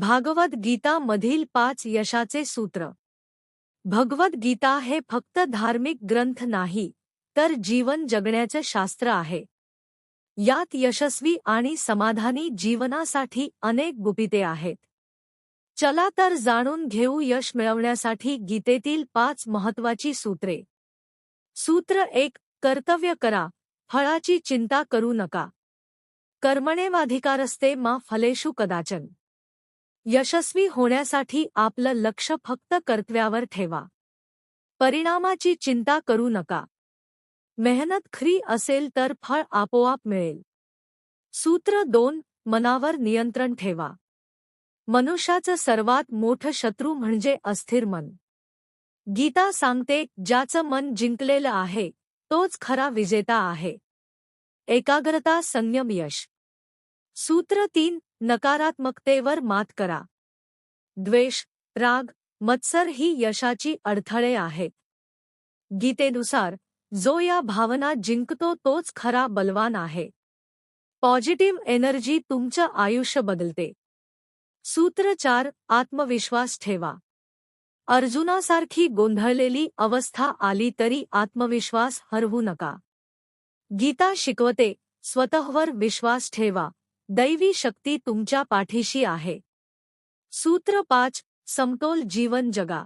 भागवत गीता मधील पाच यशाचे सूत्र. भगवत गीता हे फक्त धार्मिक ग्रंथ नाही तर जीवन जगण्याचे शास्त्र आहे. यात यशस्वी आणि समाधानी जीवनासाठी अनेक गुपिते आहेत. चला तर जाणून घेऊ यश मिळवण्यासाठी गीतेतील पाच महत्वाची सूत्रे. सूत्र एक कर्तव्य करा फळाची चिंता करू नका. कर्मणेवाधिकारस्ते मा फलेषु कदाचन. यशस्वी होण्यासाठी आपलं लक्ष फक्त कर्तव्यावर ठेवा. परिणामाची चिंता करू नका. मेहनत खरी असेल तर फळ आपोआप मिळेल. सूत्र दोन मनावर नियंत्रण ठेवा. मनुष्याचं सर्वात मोठं शत्रू म्हणजे अस्थिर मन. गीता सांगते ज्याचं मन जिंकलेलं आहे तोच खरा विजेता आहे. एकाग्रता संयम यश. सूत्र तीन नकारात्मकतेवर मात करा. द्वेष, राग, मत्सर ही यशाची अडथळे आहेत. गीतेनुसार, जो या भावना जिंकतो तोच खरा बलवान आहे. पॉझिटिव्ह एनर्जी तुमचं आयुष्य बदलते. सूत्र चार, आत्मविश्वास ठेवा. अर्जुनासारखी गोंधळलेली अवस्था आली तरी आत्मविश्वास हरवू नका. गीता शिकवते, स्वतःवर विश्वास ठेवा. दैवी शक्ती तुमच्या पाठीशी आहे. सूत्र पाच समतोल जीवन जगा.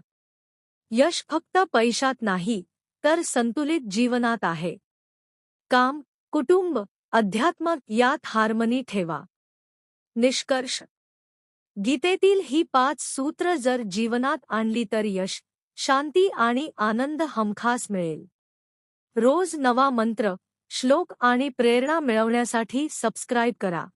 यश फक्त पैशात नाही तर संतुलित जीवनात आहे. काम कुटुंब अध्यात्म यात हार्मनी ठेवा. निष्कर्ष. गीतेतील ही पाच सूत्र जर जीवनात आणली तर यश शांती आणि आनंद हमखास मिळेल. रोज नवा मंत्र श्लोक आणि प्रेरणा मिळवण्यासाठी सबस्क्राईब करा.